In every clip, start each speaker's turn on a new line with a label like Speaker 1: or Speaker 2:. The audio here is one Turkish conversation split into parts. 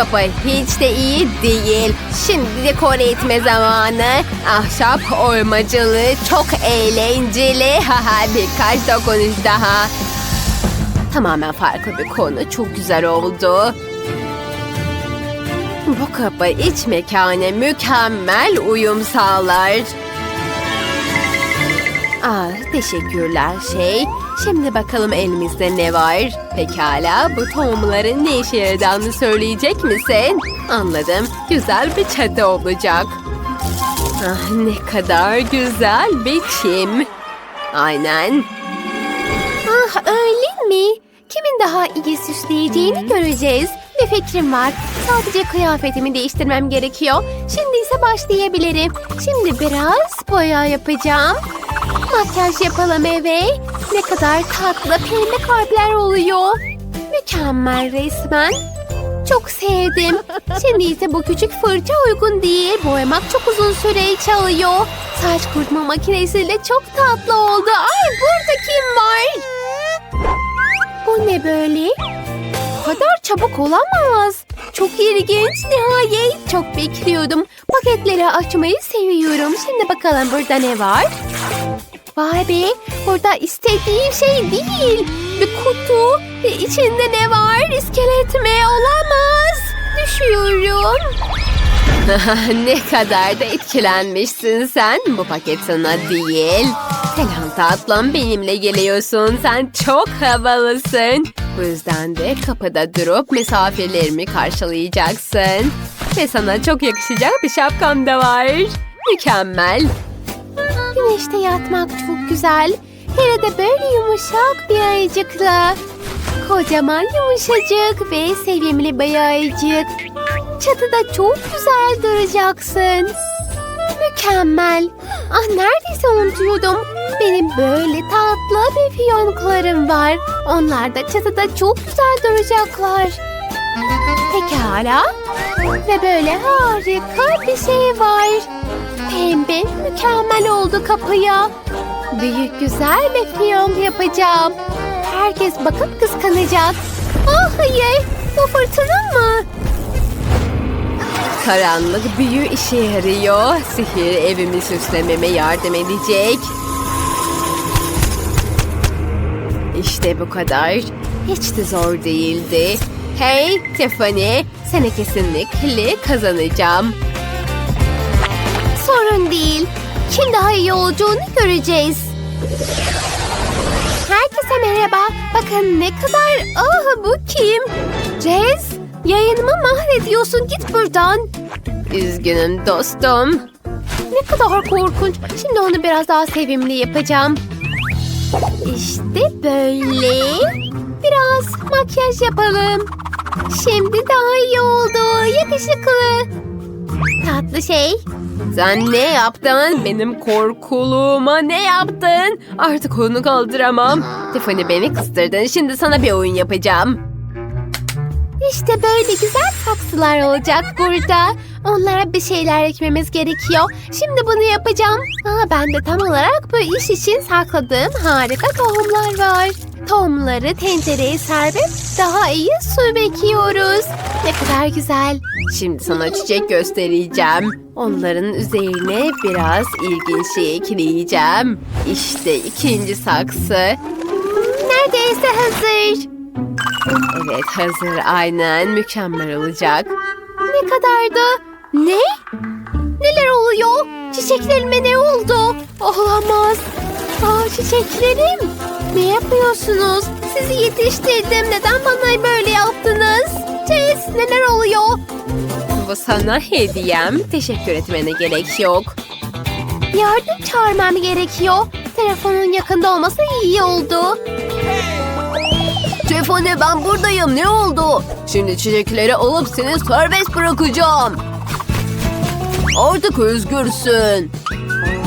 Speaker 1: kapı hiç de iyi değil. Şimdi dekore etme zamanı. Ahşap oymacılığı çok eğlenceli. Haha birkaç dokunuş daha. Tamamen farklı bir konu. Çok güzel oldu. Bu kapı iç mekana mükemmel uyum sağlar. Ah, teşekkürler şey. Şimdi bakalım elimizde ne var? Pekala, bu tohumların ne işe yaradığını söyleyecek misin? Anladım, güzel bir çatı olacak. Ah, ne kadar güzel bir çim. Aynen.
Speaker 2: Ah öyle mi? Kimin daha iyi süsleyeceğini göreceğiz. Bir fikrim var. Sadece kıyafetimi değiştirmem gerekiyor. Şimdi ise başlayabilirim. Şimdi biraz boya yapacağım. Makyaj yapalım eve. Ne kadar tatlı pembe kalpler oluyor. Mükemmel resmen. Çok sevdim. Şimdi ise bu küçük fırça uygun değil. Boyamak çok uzun süre çalıyor. Saç kurutma makinesiyle çok tatlı oldu. Ay burada kim var? Bu ne böyle? Bu kadar çabuk olamaz. Çok ilginç nihayet. Çok bekliyordum. Paketleri açmayı seviyorum. Şimdi bakalım burada ne var? Vay be burada istediğim şey değil. Bir kutu ve içinde ne var? İskelet mi? Olamaz. Düşüyorum.
Speaker 1: ne kadar da etkilenmişsin sen. Bu paket sana değil. Selam tatlım benimle geliyorsun. Sen çok havalısın. Bu yüzden de kapıda durup misafirlerimi karşılayacaksın. Ve sana çok yakışacak bir şapkam da var. Mükemmel.
Speaker 2: Güneşte yatmak çok güzel. Hele de böyle yumuşak bir ayıcıkla. Kocaman yumuşacık ve sevimli bir ayıcık. Çatıda çok güzel duracaksın. Mükemmel. Ah neredeyse unutuyordum. Benim böyle tatlı bir fiyonklarım var. Onlar da çatıda çok güzel duracaklar. Pekala. Ve böyle harika bir şey var. Pembe mükemmel oldu kapıya. Büyük güzel bir fiyonk yapacağım. Herkes bakıp kıskanacak. Ah hayır bu fırtına mı?
Speaker 1: Karanlık büyü işe yarıyor. Sihir evimi süslememe yardım edecek. İşte bu kadar. Hiç de zor değildi. Hey Tiffany, seni kesinlikle kazanacağım.
Speaker 2: Sorun değil. Kim daha iyi olduğunu göreceğiz. Herkese merhaba. Bakın ne kadar... Ah bu kim? Jez, yayınımı mahvediyorsun. Git buradan.
Speaker 1: Üzgünüm dostum.
Speaker 2: Ne kadar korkunç. Şimdi onu biraz daha sevimli yapacağım. İşte böyle. Biraz makyaj yapalım. Şimdi daha iyi oldu. Yakışıklı. Tatlı şey.
Speaker 1: Sen ne yaptın? Benim korkuluğuma ne yaptın? Artık onu kaldıramam. Tiffany beni kıstırdın. Şimdi sana bir oyun yapacağım.
Speaker 2: İşte böyle güzel saksılar olacak burada. Onlara bir şeyler ekmemiz gerekiyor. Şimdi bunu yapacağım. Aa, ben de tam olarak bu iş için sakladığım harika tohumlar var. Tohumları tencereye serpip daha iyi su bekiyoruz. Ne kadar güzel.
Speaker 1: Şimdi sana çiçek göstereceğim. Onların üzerine biraz ilginç şey ekleyeceğim. İşte ikinci saksı.
Speaker 2: Neredeyse hazır.
Speaker 1: Evet hazır aynen mükemmel olacak.
Speaker 2: Ne kadardı? Ne? Neler oluyor? Çiçeklerime ne oldu? Olamaz. Aa çiçeklerim. Ne yapıyorsunuz? Sizi yetiştirdim. Neden bana böyle yaptınız? Tez neler oluyor?
Speaker 1: Bu sana hediyem. Teşekkür etmene gerek yok.
Speaker 2: Yardım çağırmam gerekiyor. Telefonun yakında olması iyi oldu.
Speaker 1: Tiffany ben buradayım ne oldu? Şimdi çiçekleri alıp seni serbest bırakacağım. Artık özgürsün.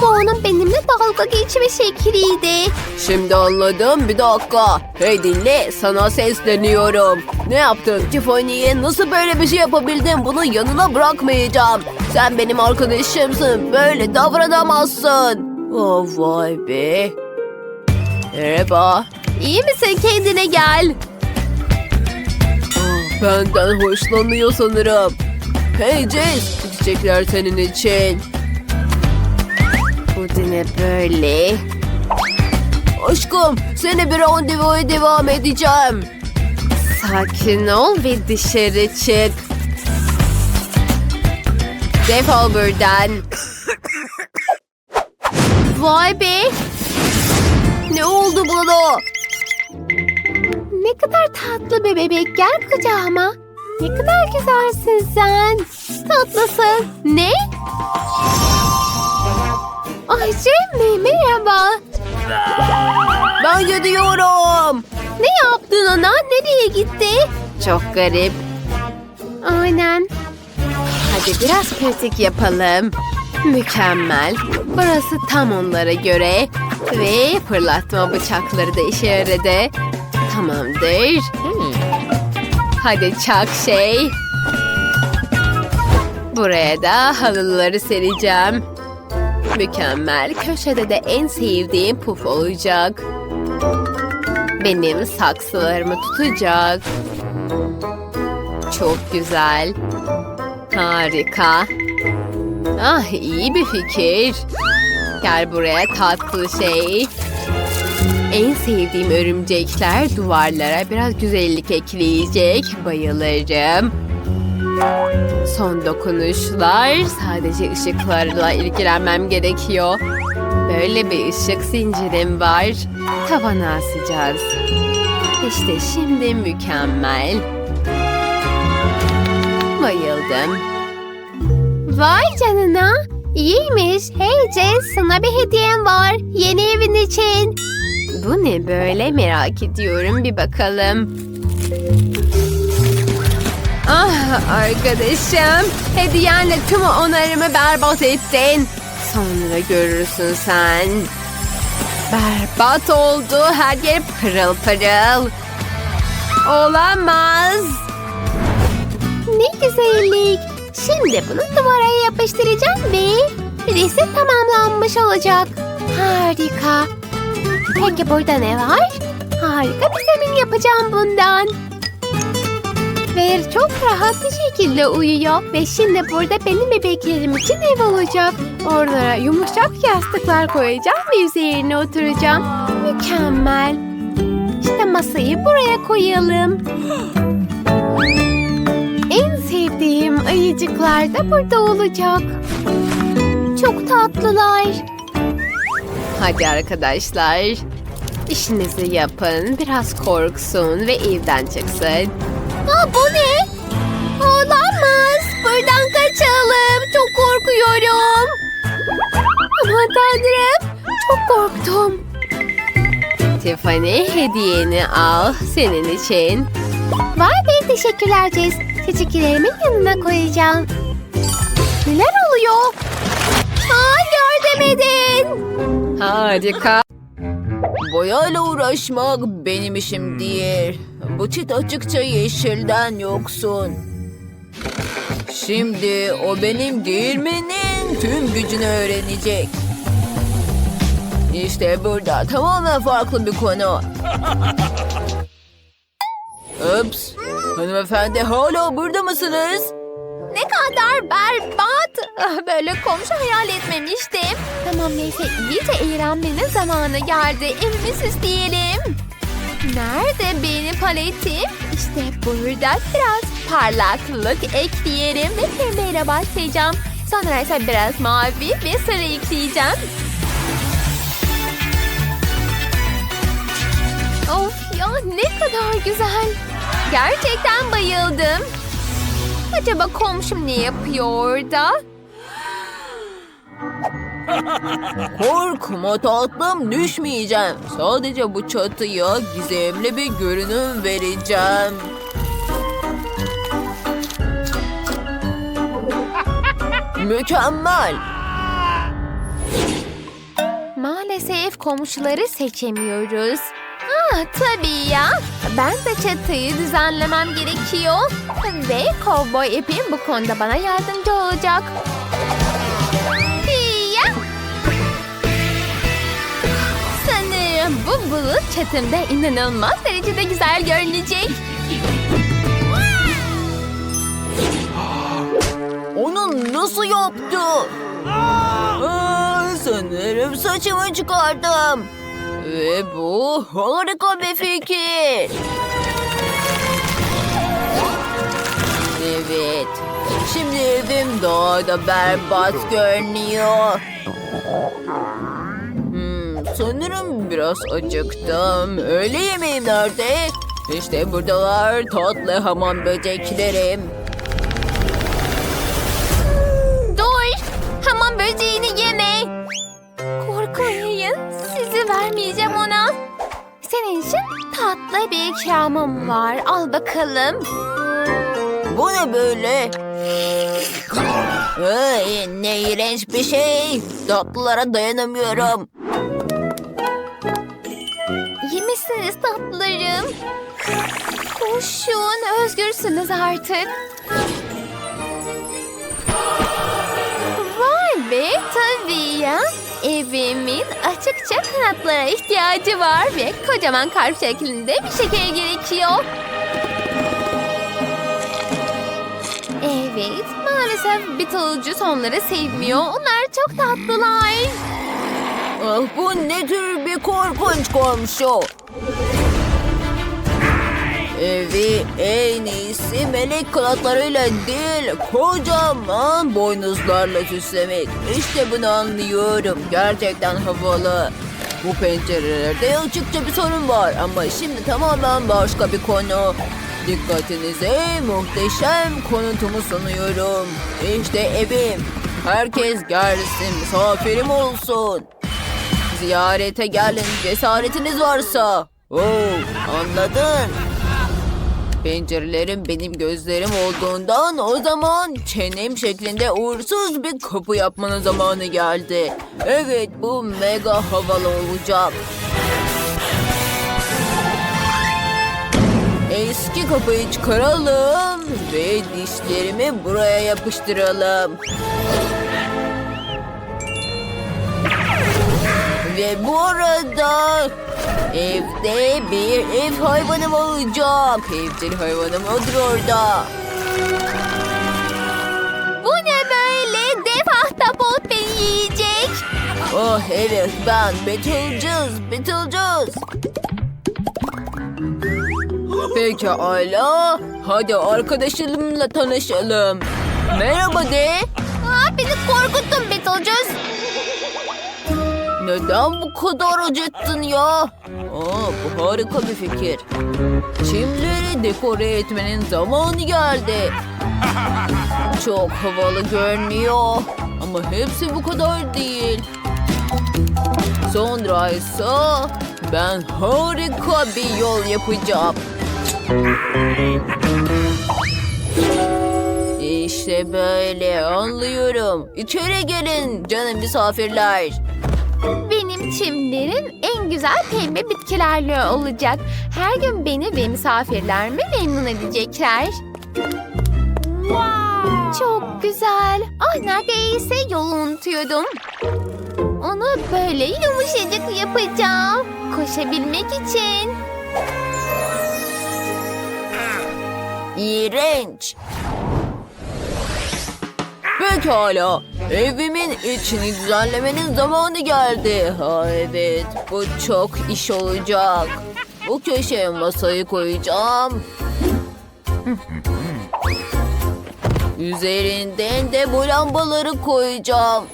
Speaker 2: Bu onun benimle dalga geçme şekliydi.
Speaker 1: Şimdi anladım bir dakika. Hey dinle sana sesleniyorum. Ne yaptın Tiffany'ye nasıl böyle bir şey yapabildin bunu yanına bırakmayacağım. Sen benim arkadaşımsın böyle davranamazsın. Oh vay be. Merhaba.
Speaker 2: İyi misin? Kendine gel.
Speaker 1: Benden hoşlanıyor sanırım. Hey Jess, çiçekler senin için. Bu da ne böyle? Aşkım, seni bir randevuya devam edeceğim. Sakin ol ve dışarı çık. Defol buradan. Vay be! Ne oldu bana?
Speaker 2: Ne kadar tatlı bir bebek. Gel kucağıma. Ne kadar güzelsin sen. Tatlısın. Ne? Ayşe mi? Merhaba.
Speaker 1: Ben gidiyorum.
Speaker 2: Ne yaptın ona? Nereye gitti?
Speaker 1: Çok garip.
Speaker 2: Aynen.
Speaker 1: Hadi biraz pratik yapalım. Mükemmel. Burası tam onlara göre. Ve fırlatma bıçakları da işe yaradı. Tamamdır. Hadi çak şey. Buraya da halıları sereceğim. Mükemmel. Köşede de en sevdiğim puf olacak. Benim saksılarımı tutacak. Çok güzel. Harika. Ah iyi bir fikir. Gel buraya tatlı şey. En sevdiğim örümcekler duvarlara biraz güzellik ekleyecek. Bayılırım. Son dokunuşlar. Sadece ışıklarla ilgilenmem gerekiyor. Böyle bir ışık zincirim var. Tavana asacağız. İşte şimdi mükemmel. Bayıldım.
Speaker 2: Vay canına. İyiymiş. Hey Jess sana bir hediyem var. Yeni evin için.
Speaker 1: Bu ne böyle merak ediyorum bir bakalım. Ah arkadaşım hediyenle tüm onarımı berbat ettin. Sonra görürsün sen. Berbat oldu her yer pırıl pırıl. Olamaz.
Speaker 2: Ne güzellik. Şimdi bunu duvara yapıştıracağım ve resim tamamlanmış olacak. Harika. Peki burada ne var? Harika bir zemin yapacağım bundan. Ve çok rahat bir şekilde uyuyor. Ve şimdi burada benim bebeklerim için ev olacak. Oralara yumuşak yastıklar koyacağım ve üzerine oturacağım. Mükemmel. İşte masayı buraya koyalım. En sevdiğim ayıcıklar da burada olacak. Çok tatlılar.
Speaker 1: Hadi arkadaşlar. İşinizi yapın. Biraz korksun ve evden çıksın.
Speaker 2: Aa, bu ne? Olamaz. Buradan kaçalım. Çok korkuyorum. Aman tanrım. Çok korktum.
Speaker 1: Tiffany hediyeni al senin için.
Speaker 2: Vay be teşekkürler Jess. Çiçeklerimin yanına koyacağım. Neler oluyor? Aa, yardım edin.
Speaker 1: Harika.
Speaker 3: Boyayla uğraşmak benim işim değil. Bu çit açıkça yeşilden yoksun. Şimdi o benim giyirmenin tüm gücünü öğrenecek. İşte burada tamamen farklı bir konu. Ups. Hanımefendi hala burada mısınız?
Speaker 2: Ne kadar berbat. Ah, Böyle komşu hayal etmemiştim. Tamam neyse iyice eğlenmenin zamanı geldi. Evimi süsleyelim. Nerede benim paletim? İşte burada biraz parlaklık ekleyelim ve pembeyle başlayacağım. Sonra ise biraz mavi ve sarı ekleyeceğim. Of ya ne kadar güzel. Gerçekten bayıldım. Acaba komşum ne yapıyor orada?
Speaker 3: Korkma tatlım düşmeyeceğim. Sadece bu çatıya gizemli bir görünüm vereceğim. Mükemmel.
Speaker 2: Maalesef komşuları seçemiyoruz. Tabii ya. Ben de çatıyı düzenlemem gerekiyor. Ve kovboy ipim bu konuda bana yardımcı olacak. Ya. Sanırım bu bulut çatımda inanılmaz derecede güzel görünecek.
Speaker 3: Onu nasıl yaptı? Aa, sanırım saçımı çıkardım. Ve bu harika bir fikir. Evet. Şimdi evim daha da berbat görünüyor. Hmm, sanırım biraz acıktım. Öğle yemeğim nerede? İşte buradalar tatlı hamam böceklerim.
Speaker 2: Dur! Hamam böceğini yeme! Vermeyeceğim ona. Senin için tatlı bir ikramım var. Al bakalım.
Speaker 3: Bu ne böyle? Ay, ne iğrenç bir şey. Tatlılara dayanamıyorum.
Speaker 2: Yemişsiniz tatlılarım. Koşun, özgürsünüz artık. Vay be, tabii ya. Evimin açıkça kanatlara ihtiyacı var ve kocaman kalp şeklinde bir şeker gerekiyor. Evet, maalesef Beetlejuice onları sevmiyor. Onlar çok tatlılar.
Speaker 3: Ah, bu ne tür bir korkunç komşu. Evi en iyisi melek kanatlarıyla değil, kocaman boynuzlarla süslemek. İşte bunu anlıyorum. Gerçekten havalı. Bu pencerelerde açıkça bir sorun var ama şimdi tamamen başka bir konu. Dikkatinize muhteşem konutumu sunuyorum. İşte evim. Herkes gelsin, misafirim olsun. Ziyarete gelin cesaretiniz varsa. Oo, anladın. Pencerelerim benim gözlerim olduğundan o zaman çenem şeklinde uğursuz bir kapı yapmanın zamanı geldi. Evet bu mega havalı olacak. Eski kapıyı çıkaralım ve dişlerimi buraya yapıştıralım. Ve bu arada evde bir ev hayvanım olacak. Evcil hayvanım odur orada.
Speaker 2: Bu ne böyle? Dev ahtapot beni yiyecek.
Speaker 3: Oh evet ben Beetlejuice, Beetlejuice. Pekala. Hadi arkadaşımla tanışalım. Merhaba de.
Speaker 2: Aa, beni korkuttun Beetlejuice.
Speaker 3: Neden bu kadar acıttın ya? Aa, bu harika bir fikir. Çimleri dekore etmenin zamanı geldi. Çok havalı görünüyor. Ama hepsi bu kadar değil. Sonra ise ben harika bir yol yapacağım. İşte böyle anlıyorum. İçeri gelin canım misafirler.
Speaker 2: Benim çimlerim en güzel pembe bitkilerle olacak. Her gün beni ve misafirlerimi memnun edecekler. Çok güzel. Ah neredeyse yolu unutuyordum. Onu böyle yumuşacık yapacağım. Koşabilmek için.
Speaker 3: İğrenç. Pekala. Evimin içini düzenlemenin zamanı geldi. Ha evet, bu çok iş olacak. Bu köşeye masayı koyacağım. Üzerinden de bu lambaları koyacağım.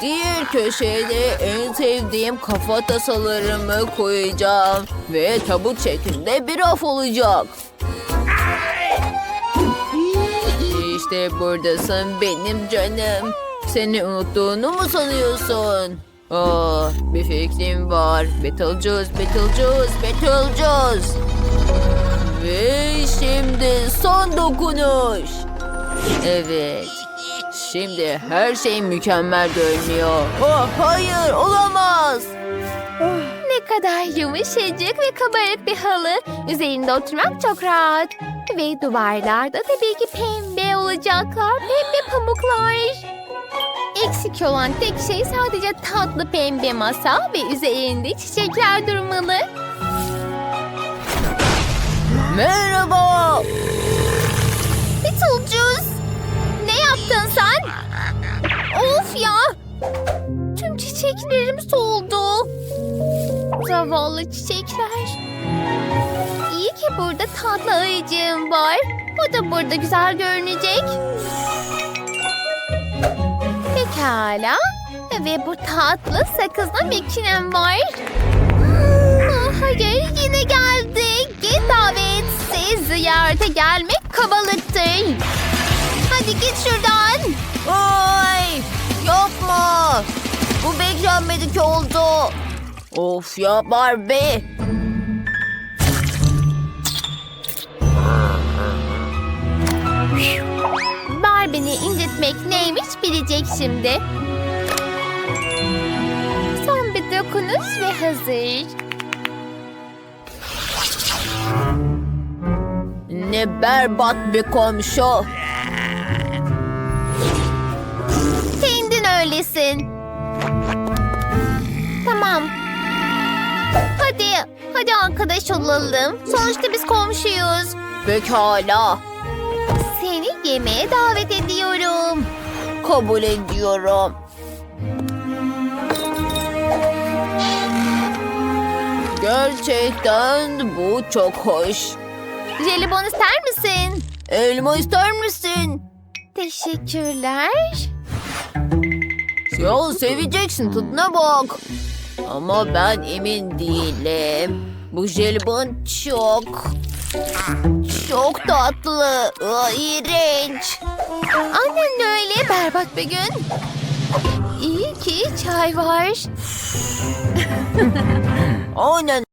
Speaker 3: Diğer köşeye de en sevdiğim kafa tasalarımı koyacağım. Ve tabut şeklinde bir raf olacak. İşte buradasın benim canım. Seni unuttuğunu mu sanıyorsun? Aa, bir fikrim var. Beetlejuice, Beetlejuice, Beetlejuice. Ve şimdi son dokunuş. Evet. Şimdi her şey mükemmel görünüyor. Oh, hayır olamaz.
Speaker 2: Ne kadar yumuşacık ve kabarık bir halı. Üzerinde oturmak çok rahat ve duvarlarda tabii ki pembe olacaklar. Pembe pamuklar. Eksik olan tek şey sadece tatlı pembe masa ve üzerinde çiçekler durmalı.
Speaker 3: Merhaba.
Speaker 2: Beetlejuice. Ne yaptın sen? Of ya. Tüm çiçeklerim soldu. Zavallı çiçekler. İyi ki burada tatlı ayıcığım var. O da burada güzel görünecek. Pekala. Ve bu tatlı sakızla makinem var. Ah, Hayır yine geldi. Git davetsiz ziyarete gelmek kabalıktır. Hadi git şuradan.
Speaker 3: Ay yapma. Bu beklenmedik oldu. Of ya Barbie.
Speaker 2: Barbie'ni incitmek neymiş bilecek şimdi. Son bir dokunuş ve hazır.
Speaker 3: Ne berbat bir komşu.
Speaker 2: Kendin öylesin. Tamam. Hadi, hadi arkadaş olalım. Sonuçta biz komşuyuz.
Speaker 3: Pekala.
Speaker 2: Seni yemeğe davet ediyorum.
Speaker 3: Kabul ediyorum. Gerçekten bu çok hoş.
Speaker 2: Jelibon ister misin?
Speaker 3: Elma ister misin?
Speaker 2: Teşekkürler.
Speaker 3: Ya seveceksin tadına bak. Ama ben emin değilim. Bu jelibon çok... Çok tatlı. Aa, iğrenç.
Speaker 2: Annen öyle berbat bir gün. İyi ki çay var.
Speaker 3: Aynen